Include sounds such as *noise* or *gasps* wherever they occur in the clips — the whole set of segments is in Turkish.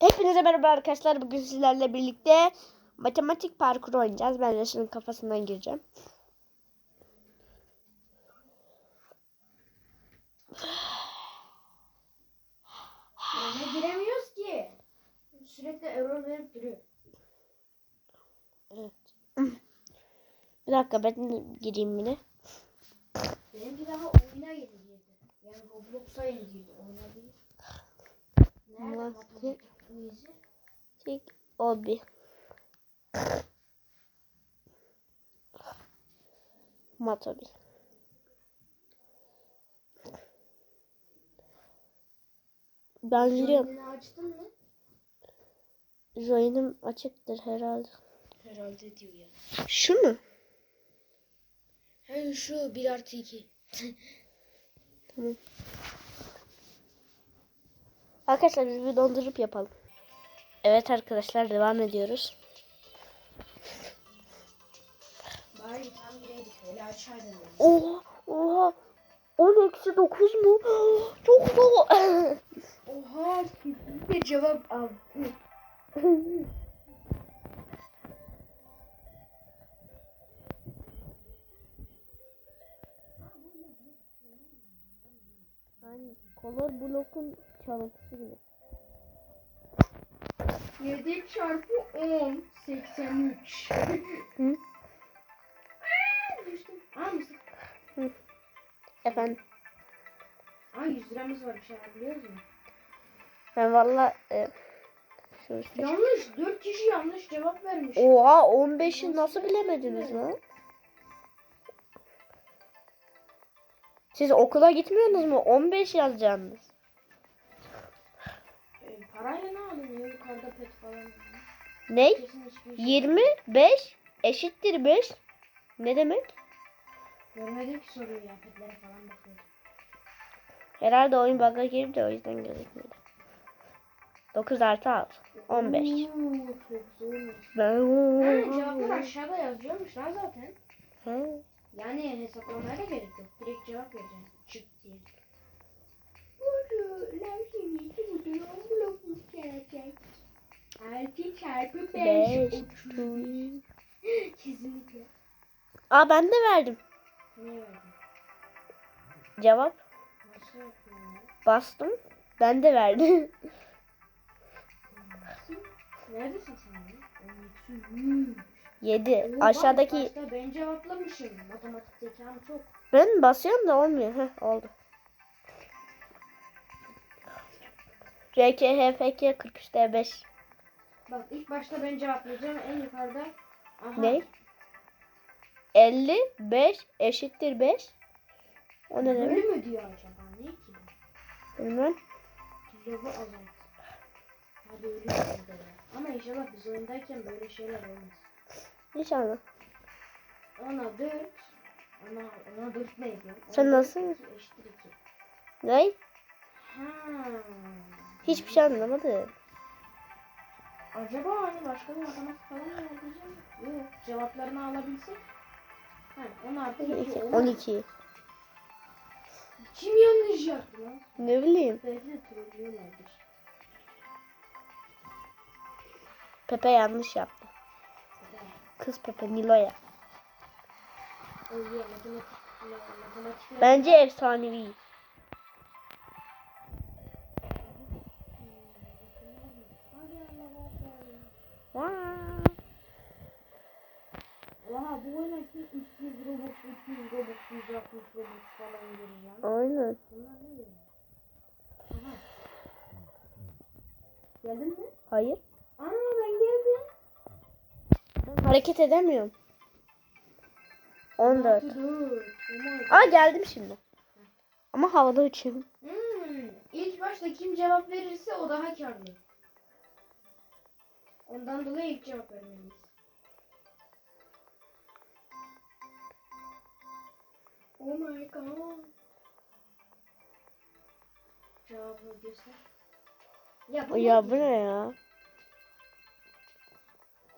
Hepinize merhaba arkadaşlar. Bugün sizlerle birlikte matematik parkuru oynayacağız. Ben Yaşar'ın kafasından gireceğim. Yerine giremiyoruz ki. Sürekli error verip duruyor. Evet. Bir dakika ben gireyim yine. Benimki daha oyuna yeni girdi. Yani Roblox'a yeni girdi. Oyuna değil. Nerede Matematik. Çek obi. Matobi. Ben biliyorum. Açtın mı? Join'im açıktır herhalde. Herhalde diyor ya. Şu mu? He şu 1 artı 2. Tamam. Arkadaşlar biz bir dondurup yapalım. Evet arkadaşlar devam ediyoruz. Oha oha. 10 eksi 9 mu? *gasps* Çok zor. *laughs* Oha. Bir cevap al. Yani color blokun çalıntısı gibi. 7 çarpı 10. 83. Hı? Aa mısın? Efendim Aa 100 liramız var bir şey biliyoruz mu? ben valla e, Yanlış. 4 kişi yanlış cevap vermiş. Oha 15'i nasıl bilemediniz lan? Siz okula gitmiyorsunuz mu? 15 yazacaksınız. Parayla ne alınıyor? Yukarıda pet falan. Ne? Kesin hiçbir şey. 25 eşittir 5. Ne demek? Görmedim ki soruyu ya. Petlere falan bakıyorum. Herhalde oyun bug'a girdi de o yüzden gözükmedi. 9 artı 6. 15. Oo, çok zormuş. Ha, Ben... cevaplar aşağıda yazıyormuş lan zaten. Ha. Yani hesaplamaya da gerek yok. Direkt cevap vereceğim. Çık diye. 6 çarpı 5. 5 Aa ben de verdim. Ne verdin? Cevap. Bastım. Ben de verdim. *laughs* Neredesin sen? 7. Aşağıdaki... Başta ben cevaplamışım. Matematik zekam çok. Ben basıyorum da olmuyor. Heh, oldu. RKHFK 43D5 Bak ilk başta ben cevaplayacağım. En yukarıda. Aha. Ne? 55 eşittir 5. O ne demek? Bölü mü diyor acaba? Ne ki? Bilmem. Pilavı azalt. Hadi öyle ya. Ama inşallah biz oyundayken böyle şeyler olmaz. İnşallah. Ona 4. Ona, ona 4 neydi? Sen Ona nasıl? dört, iki Eşittir 2. Ne? Ha. Hiçbir şey anlamadım. Acaba hani başka bir matematik falan mı diyeceğim. Yok. Cevaplarını alabilsek. Ha, 10 artı 2 12. olmaz. 12. Kim yanlış yaptı lan? Ne bileyim. Belki trollüyorlardır. Pepe yanlış yaptı. Kız Pepe Nilo'ya. Bence efsanevi. Oha bu oyuna ki 300 Robux, 200 Robux, 160 Robux falan vereceğim. Aynen. Bunlar ne veriyor? Aha. Geldin mi? Hayır. Aa ben geldim. Ben hareket edemiyorum. 14. Dur. Oh my God. Aa geldim şimdi. Ama havada uçuyorum. Hmm. İlk başta kim cevap verirse o daha karlı. Ondan dolayı ilk cevap vermeliyiz. Oh my god. Cevabı göster. Ya bu, Ya bu ne ya?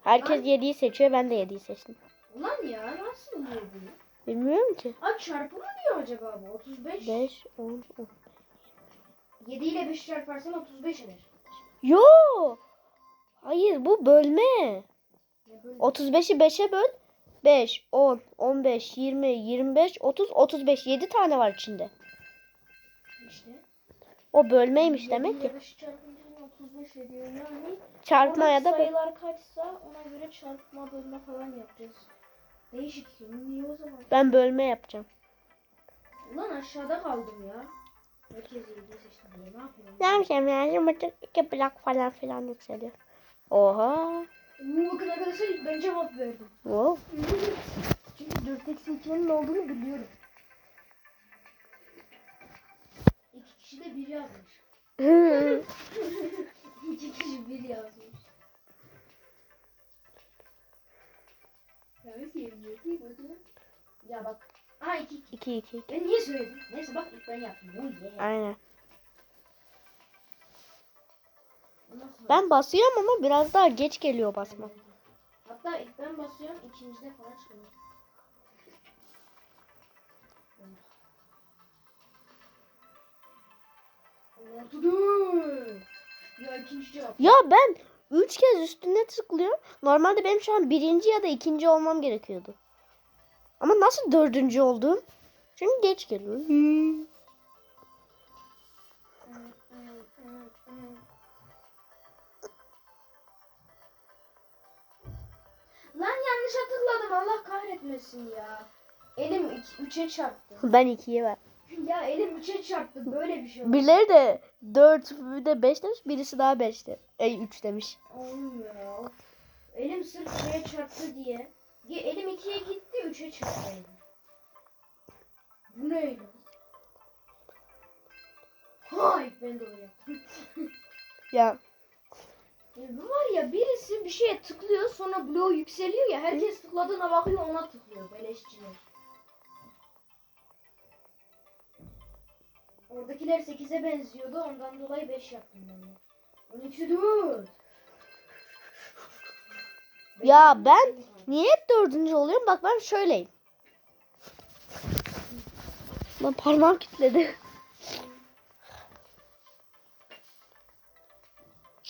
Herkes 7'yi seçiyor. Ben de 7'yi seçtim. Ulan ya nasıl oluyor bu? Bilmiyorum ki. Aa çarpı mı diyor acaba bu? 35. 5, 10, 10. 7 ile 5 çarparsan 35 eder. Yo. Hayır bu bölme. Ne böyle? 35'i 5'e böl. 5, 10, 15, 20, 25, 30, 35. 7 tane var içinde. İşte. O bölmeymiş demek ki. 25 çarpınca 35 ediyor. Yani Çarpmaya da oradaki böl. sayılar kaçsa ona göre çarpma bölme falan yapacağız. Değişik. Niye o zaman? Ben bölme yapacağım. Ulan aşağıda kaldım ya. Ne yapayım? Ne yapacağım ya? Yumurta iki blok falan filan yükseliyor. Oha. Bakın arkadaşlar ben cevap verdim. Wow. Çünkü 4 eksi 2'nin ne olduğunu biliyorum. İki kişi de bir yazmış. *laughs* İki kişi bir yazmış. Ya bak. Aa iki iki. 2 2 Ben niye söyledim? Neyse bak ilk ben yaptım. Oh yeah. Aynen. Ben basıyorum ama biraz daha geç geliyor basma. Hatta ilk ben basıyorum, ikincide falan çıkıyor. Ya ikinci. Ya ben 3 kez üstüne tıklıyorum. Normalde benim şu an birinci ya da ikinci olmam gerekiyordu. Ama nasıl dördüncü oldum? Çünkü geç geliyor. Hmm. Lan yanlış hatırladım. Allah kahretmesin ya. Elim 3'e çarptı. *laughs* Ben ikiye ver. Ya elim 3'e çarptı. Böyle bir şey oldu. Birileri de 4 bir de 5 demiş. Birisi daha 5'ti. Ey 3 demiş. Of. Elim sırf şuraya çarptı diye. Ya elim 2'ye gitti 3'e çarptı elim. Bu ne lan? Hay ben de yaptım. Ya Bu var ya birisi bir şeye tıklıyor sonra bloğu yükseliyor ya herkes tıkladığına bakıyor ona tıklıyor beleşçiler. Oradakiler 8'e benziyordu ondan dolayı 5 yaptım ben de. 12 4. Ya ben- niye hep dördüncü oluyorum? Bak ben şöyleyim. Lan parmağım kilitledi.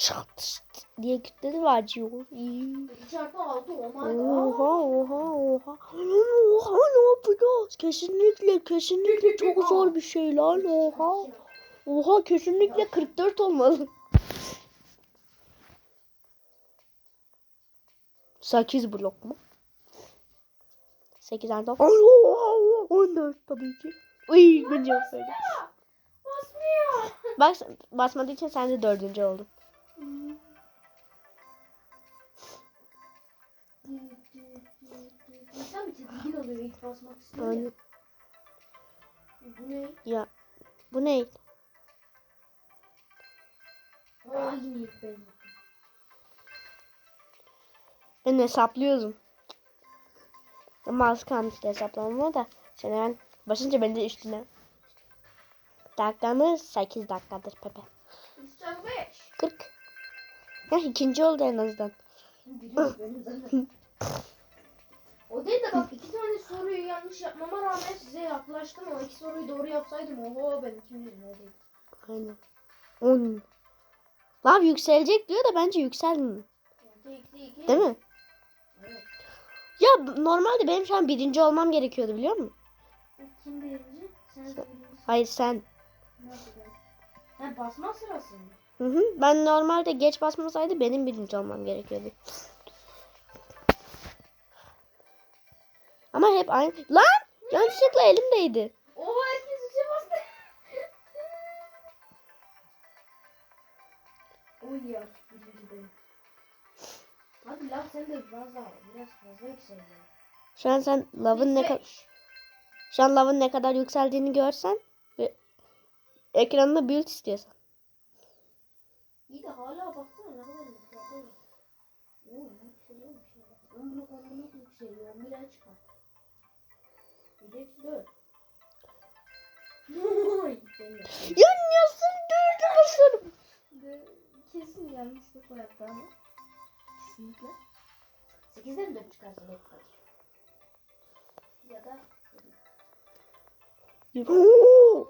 Şat diye kilitledi ve acıyor. İyi. 2 çarpı 6 oh my Oha god. oha oha. Lan oha ne yapacağız? Kesinlikle kesinlikle çok zor bir şey lan oha. Oha kesinlikle 44 olmalı. 8 blok mu? 8 tane Allah 14 tabii ki. Uy sevdim. Basmıyor. Bak basmadığı için sen de dördüncü oldun. İnsan bir tedirgin oluyor ilk basmak istiyor ya. Bu ne? Ya bu ne? Aa yine ilk ben yaptım. Ben hesaplıyordum. Ama az kalmıştı hesaplamama da. Şimdi ben basınca ben de üstüne. Dakikamız 8 dakikadır Pepe. 105. 40. Ya ikinci oldu en azından. O değil de bak iki tane soruyu yanlış yapmama rağmen size yaklaştım. O iki soruyu doğru yapsaydım oho ben ikinciyim o değil. Aynen. 10. Lav yükselecek diyor da bence yükselmiyor. Değil mi? Evet. Ya normalde benim şu an birinci olmam gerekiyordu biliyor musun? Kim birinci? Sen birinci. Hayır sen. Nasıl ben? Ha basma sırası mı? Hı hı. Ben normalde geç basmasaydı benim birinci olmam gerekiyordu. Ama hep aynı. Lan! Yanlışlıkla elimdeydi. Oha herkes üçe bastı. *laughs* Oy ya. Hadi lan sen de biraz daha biraz fazla yüksel ya. Şu an sen lavın ne kadar 105. şu an lavın ne kadar yükseldiğini görsen ve ekranını büyüt istiyorsan. İyi de hala baksana ne kadar yükseliyor. Oo yükseliyormuş ya. 10 blok 10 blok yükseliyor. 11 ay çıkar. Bir de hepsi 4. Oy, ben de- Ya nasıl basarım? de- Kesin yanlışlıkla yaptı ama. Kesinlikle. 8'den 4 çıkarsa 4 kalır. Ya da Oo!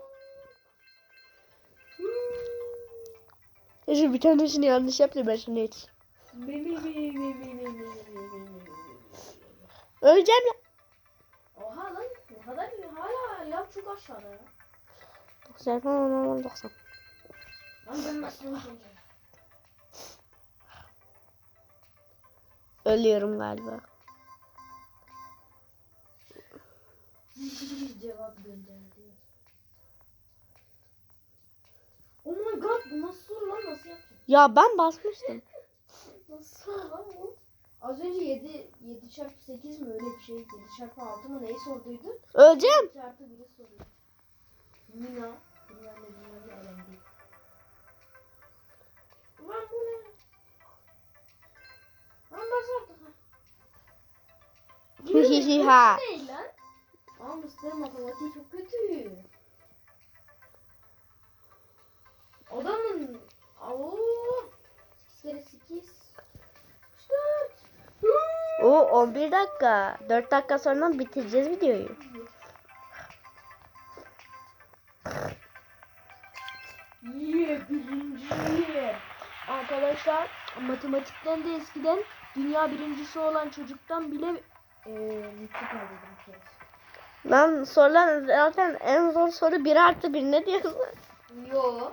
Eşi bir tanesini yanlış yaptım ben şimdi hiç. Öleceğim ya. Oha lan ne hala ya çok aşağıda ya. 90 90 90. Lan ben nasıl? Ölüyorum galiba. Cevap gönderdi. Nasıl lan nasıl yaptın? Ya ben basmıştım. *laughs* Nasıl lan bu? Az önce 7, 7 çarpı 8 mi öyle bir şey 7 çarpı 6 mı neyi sorduydu? Öleceğim. 7 çarpı 1'i soruyor. Mina bilmem ne bilmem ne elendi. Lan bu ne? Lan bas artık ha. *laughs* Hihihi ha. Bu ne lan? Mısır matematiği çok kötü. O 11 dakika. 4 dakika sonra bitireceğiz videoyu. Yeah birinci. Arkadaşlar matematikten de eskiden dünya birincisi olan çocuktan bile eee. Lan sorulan zaten en zor soru 1 artı 1 ne diyorsun? Yo.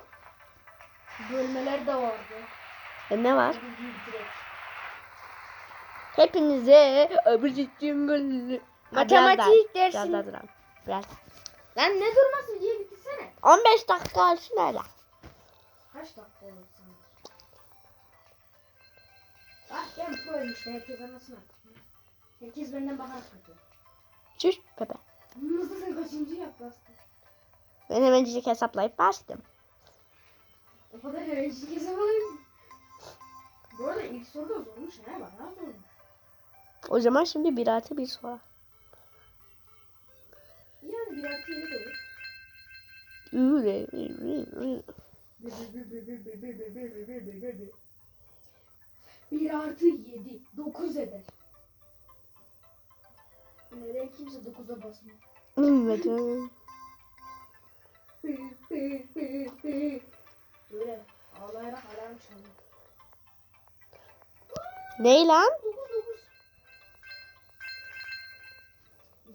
Bölmeler de vardı. E ne var? Hepinize öbürcüğüm Matematik Biraz dersin. daha duran. Biraz. Lan ne durması diye bitirsene. 15 dakika olsun öyle. Kaç dakika sana? Ah ben proyum işte herkes anlasın artık. Herkes benden bakar kötü. Çüş Pepe. Nasıl sen kaçıncı yap bastın? Ben hemencik hesaplayıp bastım. O kadar hevencik hesapladım. Bu arada ilk soru da zormuş ha bayağı zormuş. O zaman şimdi 1 artı 1 soru. Yani bir artı yedi olur. Bir artı yedi. Dokuz eder. Neden kimse dokuza basmıyor? Bilmedim. Böyle ağlayarak alarm çalıyor. Ney lan?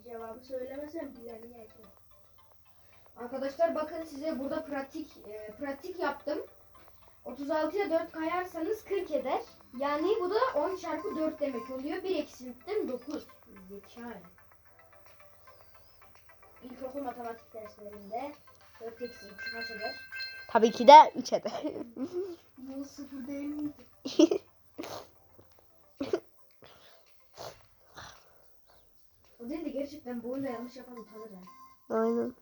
Cevabı söylemesem bileni yerdim. Arkadaşlar bakın size burada pratik e, pratik yaptım. 36'ya 4 kayarsanız 40 eder. Yani bu da 10 çarpı 4 demek oluyor. 1 eksilikten 9. Zeka. İlkokul matematik derslerinde 4 eksi 2 kaç eder? Tabii ki de 3 eder. Bu sıfır değil miydi? *laughs* O değil de gerçekten bu oyunda yanlış yapan utanır yani. Aynen.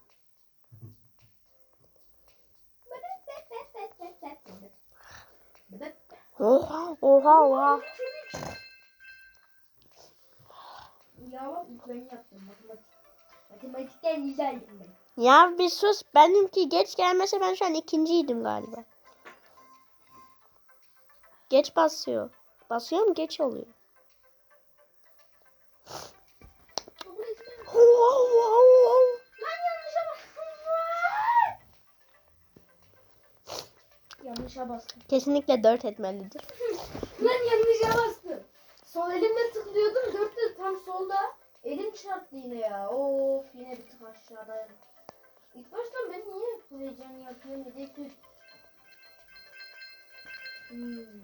Oha oha oha. Ya bak ben yaptım matematik. Matematikten güzeldim ben. Ya bir sus. Benimki geç gelmese ben şu an ikinciydim galiba. Geç basıyor. Basıyor mu geç oluyor. Lan yanlışa bastım. Yanlışa bastım. Kesinlikle 4 etmelidir. Lan yanlışa bastım. Sol elimle tıklıyordum. Dörtte tam solda. Elim çarptı yine ya. Of yine bir tık aşağıdayım. İlk baştan ben niye bu heyecanı yapıyorum? Hedef Hmm.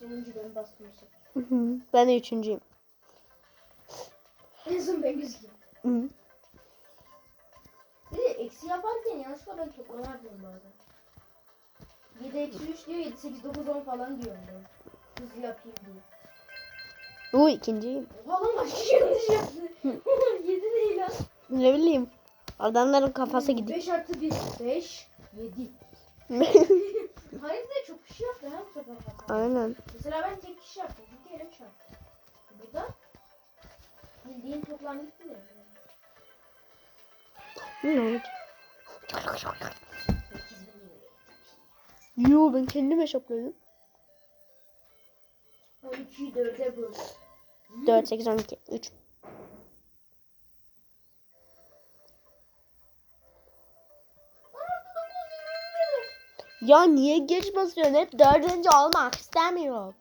Sonuncu ben hı. ben de üçüncüyüm. En son ben gözüküyorum. Hı. Bir de eksi yaparken yanlışlıkla ben toplama yapıyorum bazen. 7 eksi 3 diyor 7 8 9 10 falan diyorum ben. Hızlı yapayım diye. Bu ikinciyim. Lan başka *laughs* yanlış yaptı. 7 *laughs* ne lan? Ne bileyim. Adamların kafası gidiyor. 5 artı 1 5 7. Hayır de çok kişi yaptı ha bu sefer. Aynen. Mesela ben tek kişi yaptım. Çünkü elim çarptı. Burada bildiğin toplam gitti de. Ne oldu? 8 bin Yo ben kendim hesapladım. 12'yi 4'e böl. 4, 8, 12, 3. Ya niye geç basıyorsun? Hep dördüncü olmak istemiyorum.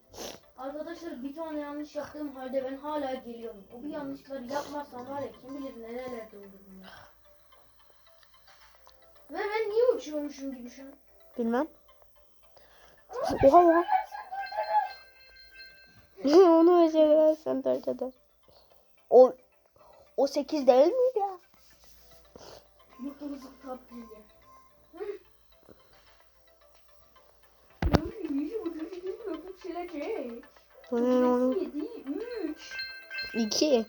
Arkadaşlar bir tane yanlış yaptığım halde ben hala geliyorum. O bir yanlışları yapmazsam var ya kim bilir nerelerde olurum ya. Ve ben niye uçuyormuşum gibi şu an? Bilmem. Oha oha. *laughs* Onu beceremezsen dört eder. O o sekiz değil miydi ya? Mutluluk tatlı ya. Hmm, onu- Yedi, üç. İki.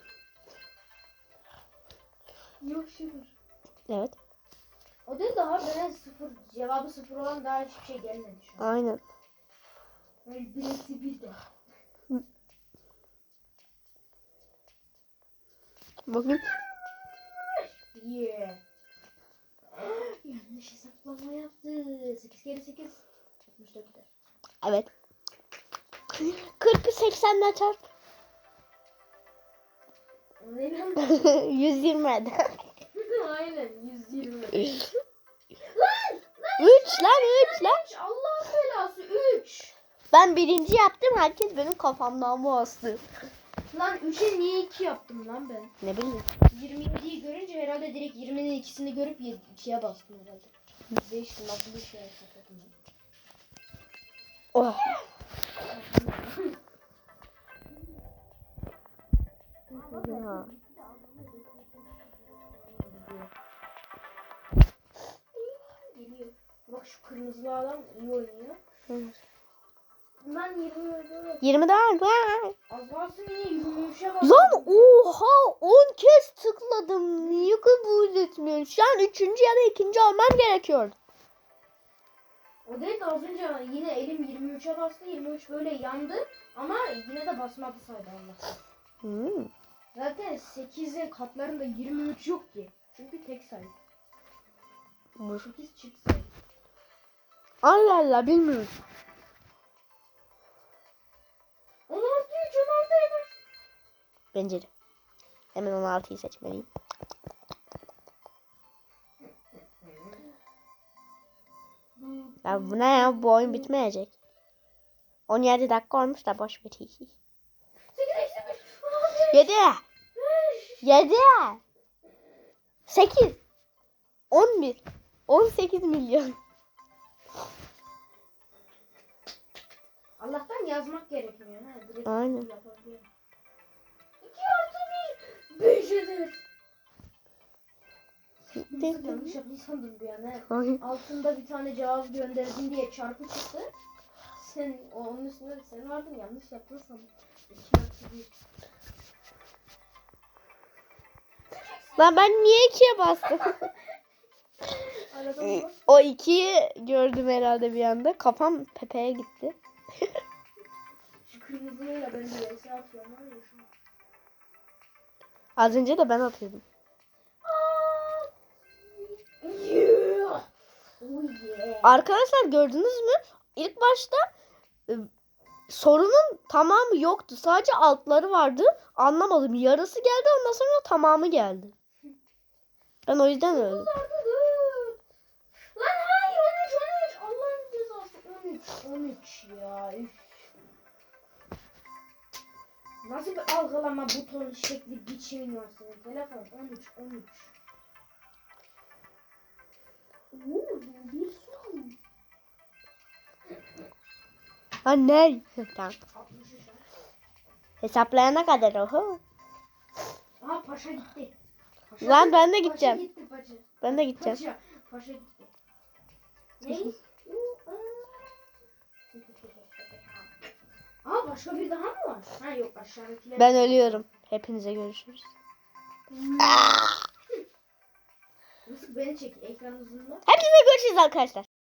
Yok sıfır. Evet. O değil daha böyle sıfır. Cevabı sıfır olan daha hiçbir şey gelmedi şu an. Aynen. Yani birisi bir de. Bakın. Yeah. *gasps* Yanlış hesaplama yaptı. 8 kere 8. 64 eder. Evet. 40'ı 80'le çarp. O *laughs* *laughs* ne lan? 120 eder. Aynen 120. 3 lan 3 lan. Üç, Allah'ın belası 3. Ben birinci yaptım. Herkes benim kafamdan bastı. Lan 3'e niye 2 yaptım lan ben? Ne bileyim. 27'yi görünce herhalde direkt 20'nin ikisini görüp 2'ye bastım herhalde. Değiştim nasıl bir şey ben. Oh. Ya. Bak şu kırmızılı adam iyi oynuyor. Ben 20 öyle 20 daha. Vay. Az kalsın yine 23'e bastım. Lan oha 10 kez tıkladım. Niye kabul etmiyorsun? Şu an üçüncü ya da ikinci olmam gerekiyor. O değil de az önce yine elim 23'e bastı. 23 böyle yandı. Ama yine de basmadı saydı Allah. Hmm. Zaten 8'in katlarında 23 yok ki. Çünkü tek sayı. Bu- 8 çift sayı. Allah Allah bilmiyorum. 16 3 16 yapar. Bence de. Hemen 16'yı seçmeliyim. Ya bu ne ya? Bu oyun bitmeyecek. 17 dakika olmuş da boş ver. 8 eksi 5. 7 7 8 11 18 milyon. Allah'tan yazmak gerekmiyor. Ha, direkt Aynen. 2 artı 1 5 eder. Yanlış yapmışsındır bir an ha. Ay, Altında bir tane cevap gönderdin diye çarpı çıktı. Sen onun üstünde sen vardın yanlış yaptın sandım. 2 artı 1. Lan ben niye 2'ye bastım? *laughs* O 2'yi gördüm herhalde bir anda. Kafam Pepe'ye gitti. *laughs* Şu kırmızıyla ben vs atıyorum. Az önce de ben atıyordum. Arkadaşlar gördünüz mü? İlk başta e, sorunun tamamı yoktu. Sadece altları vardı. Anlamadım. Yarısı geldi ondan sonra tamamı geldi. Ben o yüzden öldüm. Lan hayır 13 13 Allah'ın cezası 13 13 ya. Nasıl bir algılama butonu şekli biçimin var senin telefon 13 13 Oo, bir son. Ha ne? tamam. 60 şu an. Hesaplayana kadar oho. Aha paşa gitti. Paşa Lan ben de Paşa gideceğim. gitti paşa. Ben de gideceğim. Paşa, paşa gitti. Ne? Aa başka bir daha mı var? Ha yok aşağıdakiler. Ben ölüyorum. Hepinize görüşürüz. Nasıl beni çek ekran uzunluğu? Hepinize görüşürüz arkadaşlar.